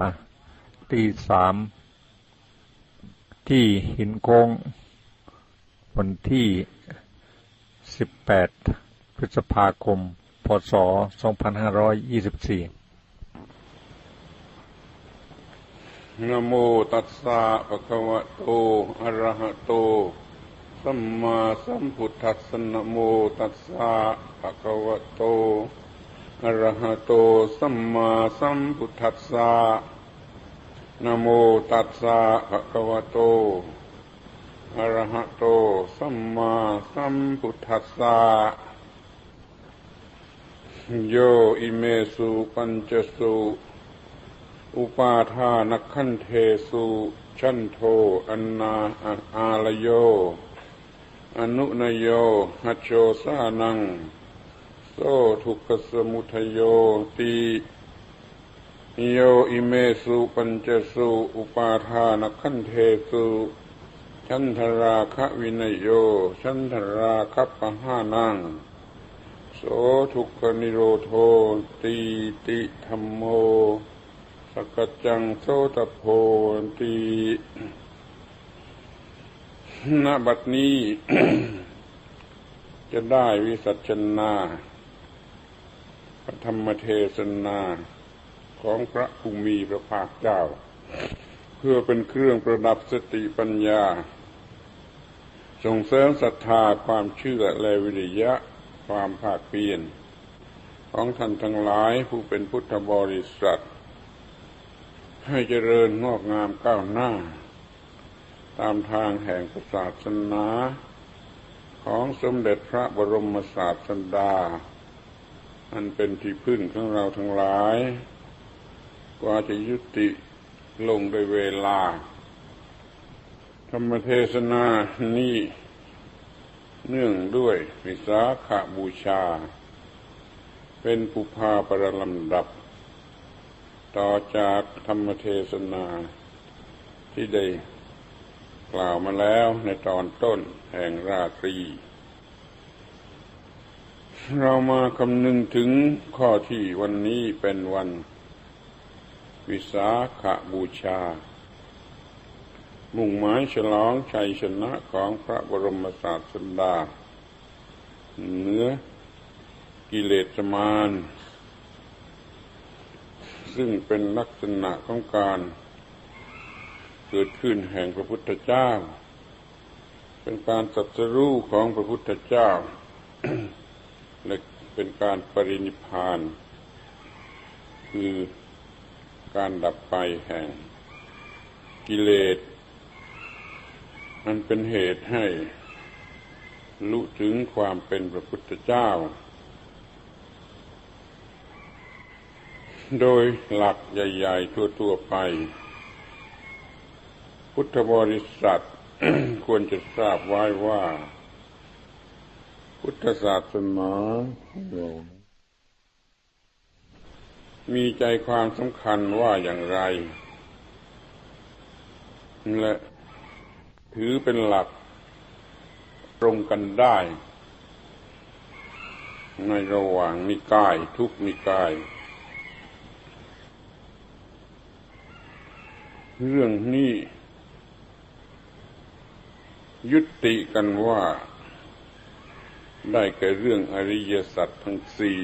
มาตีสามที่หินโค้งวันที่สิบแปดพฤษภาคม พศสองพันห้าร้อยยี่สิบสี่นะโมตัสสะภะคะวะโต อะระหะโต สัมมาสัมพุทธัสสะนะโมตัสสะภะคะวะโต อรหะโตสัมมาสัมพุทธัสสะนโมตัสสะภะคะวะโตอรหะโตสัมมาสัมพุทธัสสะโยอิเมสุปัญจสุอุปาทานขันเทสุชันโทอันนาอาลโย อนุนโยหัจโชสานัง ทุกขสมุทโยตีโยอิเมสุปัญจสุอุปาทานขันเทสุชันทราคะวินโยชันทราคะปะหานังโสทุกนิโรโทตีติธรรมโมสกจังโสตโพตีณบัดนี้ จะได้วิสัชนา ธรรมเทศนาของพระภูมิพระภาคเจ้า เพื่อเป็นเครื่องประดับสติปัญญา ส่งเสริมศรัทธาความเชื่อและวิริยะความภาคเพียรของท่านทั้งหลายผู้เป็นพุทธบริษัท ให้เจริญงอกงามก้าวหน้า ตามทางแห่งศาสนาของสมเด็จพระบรมศาสดา อันเป็นที่พึ่งของเราทั้งหลาย กว่าจะยุติลงโดยเวลา ธรรมเทศนานี้เนื่องด้วยวิสาขาบูชา เป็นปุพาประลำดับ ต่อจากธรรมเทศนาที่ได้กล่าวมาแล้วในตอนต้นแห่งราตรี เรามาคำนึงถึงข้อที่วันนี้เป็นวัน วิสาขบูชา มุ่งหมายฉลองชัยชนะของพระบรมศาสดาเนื้อกิเลสมารซึ่งเป็นลักษณะของการ เกิดขึ้นแห่งพระพุทธเจ้า เป็นการสัจรู้ของพระพุทธเจ้า และเป็นการปรินิพาน คือการดับไปแห่งกิเลสมันเป็นเหตุให้รู้ถึงความเป็นพระพุทธเจ้า โดยหลักใหญ่ๆ ทั่วๆไป พุทธบริษัทควรจะทราบไว้ว่า พุทธศาสนามีใจความสำคัญว่าอย่างไร และถือเป็นหลักตรงกันได้ ในระหว่างนิกายทุกนิกาย เรื่องนี้ ยุติกันว่า ได้แก่เรื่องอริยสัจทั้งสี่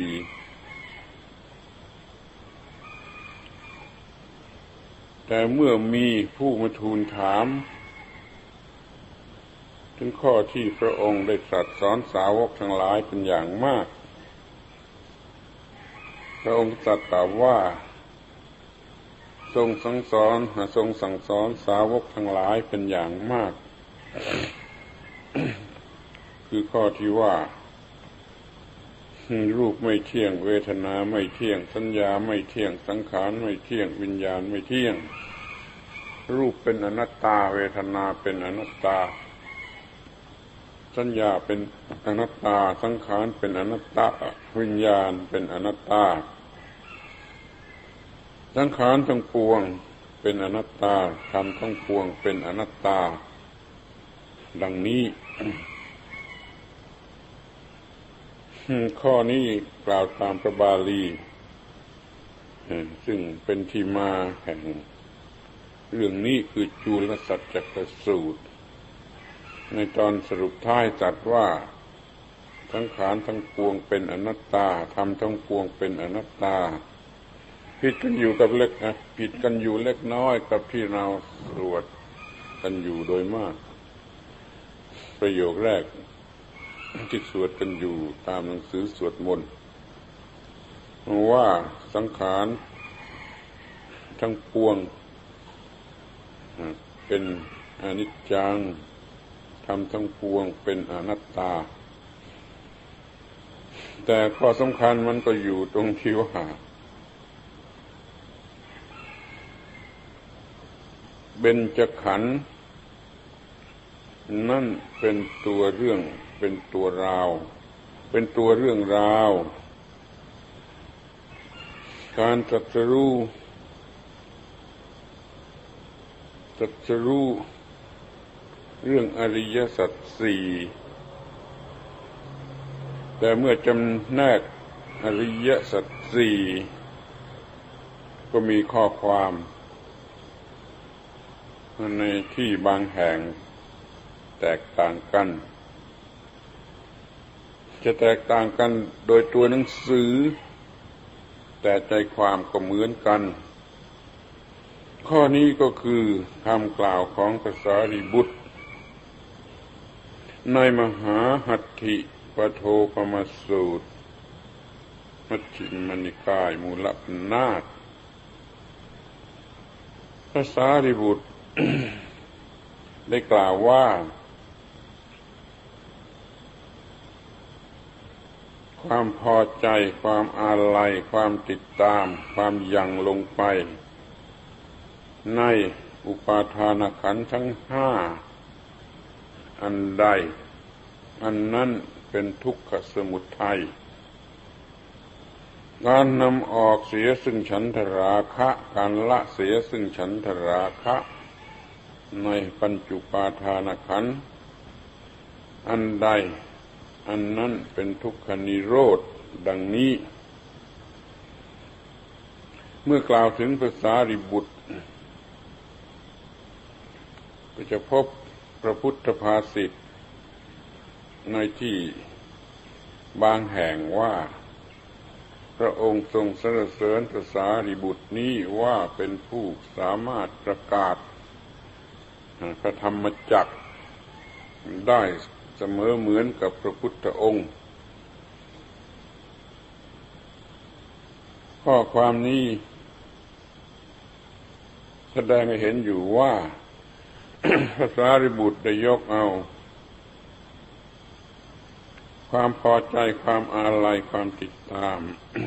แต่เมื่อมีผู้มาทูลถาม ถึงข้อที่พระองค์ได้ตรัสสอนสาวกทั้งหลายเป็นอย่างมาก พระองค์ตรัสตอบว่า ทรงสั่งสอนทรงสั่งสอนสาวกทั้งหลายเป็นอย่างมาก คือข้อที่ว่า รูปไม่เที่ยง เวทนาไม่เที่ยง สัญญาไม่เที่ยง สังขารไม่เที่ยง วิญญาณไม่เที่ยง รูปเป็นอนัตตา เวทนาเป็นอนัตตา สัญญาเป็นอนัตตา สังขารเป็นอนัตตา วิญญาณเป็นอนัตตา สังขารทั้งปวงเป็นอนัตตาธรรมทั้งปวงเป็นอนัตตา ดังนี้ ข้อนี้กล่าวตามพระบาลีซึ่งเป็นที่มาแห่ง เรื่องนี้คือจูลสัจจกสูตร ในตอนสรุปท้ายจัดว่าทั้งขานทั้งปวงเป็นอนัตตาทำทั้งปวงเป็นอนัตตา ผิดกันอยู่กับเล็กนะผิดกันอยู่เล็กน้อยกับที่เราสวดกันอยู่โดยมาก ประโยคแรก ที่สวดกันอยู่ตามหนังสือสวดมนต์ว่าสังขารทั้งปวง เป็นอนิจจังทำทั้งปวงเป็นอนัตตา แต่ข้อสำคัญมันก็อยู่ตรงที่ว่าเบญจขันธ์ นั่นเป็นตัวเรื่องเป็นตัวราว เป็นตัวเรื่องราว การตรัสรู้ตรัสรู้เรื่องอริยสัจสี่แต่เมื่อจำแนกอริยสัจสี่ก็มีข้อความ ในที่บางแห่ง แตกต่างกัน จะแตกต่างกันโดยตัวหนังสือ แต่ใจความก็เหมือนกัน ข้อนี้ก็คือคำกล่าวของภาษาริบุตร ในมหาหัตถิปโทปมสูตร มัชฌิมนิกายมูลปนาตภาษาริบุตร ได้กล่าวว่า ความพอใจ ความอาลัย ความติดตาม ความยังลงไป ในอุปาทานขันทั้งห้า อันใด อันนั้นเป็นทุกขสมุทัยการนำออกเสียซึ่งฉันทราคะ การละเสียซึ่งฉันทราคะ ในปัญจุปาทานขันอันใด อันนั้นเป็นทุกขนิโรธดังนี้ เมื่อกล่าวถึงภาษาริบุตร ก็จะพบพระพุทธภาษิตในที่บางแห่งว่า พระองค์ทรงสรรเสริญภาษาริบุตรนี้ว่าเป็นผู้สามารถประกาศพระธรรมจักได้ เสมอเหมือนกับพระพุทธองค์ ข้อความนี้ แสดงให้เห็นอยู่ว่าพระสารีบุตรได้ยกเอา ความพอใจความอาลัยความติดตาม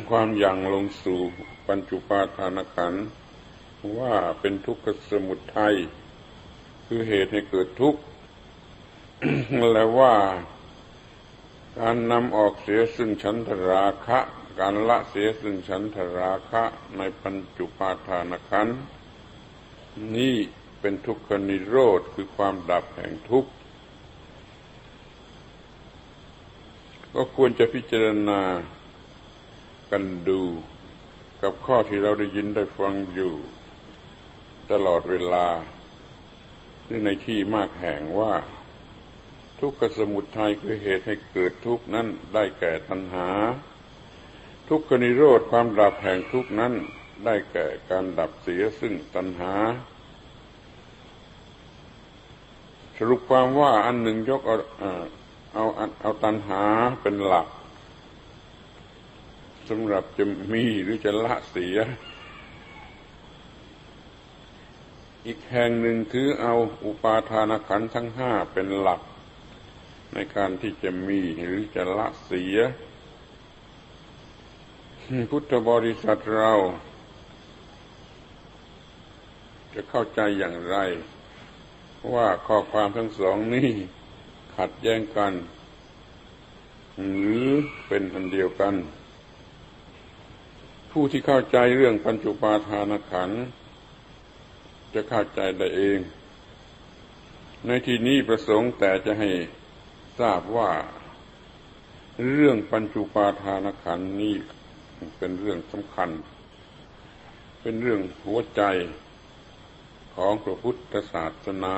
ความยังลงสู่ปัญจุปาทานขันว่าเป็นทุกขสมุทัยคือเหตุให้เกิดทุกข์ แล้วว่าการนำออกเสียซึ่งฉันทราคะ การละเสียซึ่งฉันทราคะในปัญจุปาทานขันนี่เป็นทุกขนิโรธคือความดับแห่งทุกข์ ก็ควรจะพิจารณากันดูกับข้อที่เราได้ยินได้ฟังอยู่ตลอดเวลาซึ่งในที่มากแห่งว่า ทุกขสมุทัยคือเหตุให้เกิดทุกข์นั้นได้แก่ตัณหา ทุกขนิโรธความดับแห่งทุกข์นั้นได้แก่การดับเสียซึ่งตัณหา สรุปความว่าอันหนึ่งยกเอาเอาเอาตัณหาเป็นหลักสำหรับจะมีหรือจะละเสีย อีกแห่งหนึ่งถือเอาอุปาทานขันธ์ทั้งห้าเป็นหลัก ในการที่จะมีหรือจะละเสีย พุทธบริษัทเรา จะเข้าใจอย่างไร ว่าข้อความทั้งสองนี้ขัดแย้งกัน หรือเป็นอันเดียวกัน ผู้ที่เข้าใจเรื่องปัญจุปาทานขันจะเข้าใจได้เอง ในที่นี้ประสงค์แต่จะให้ ทราบว่า เรื่องปัญจุปาทานขันนี้เป็นเรื่องสำคัญ เป็นเรื่องหัวใจของพระพุทธศาสนา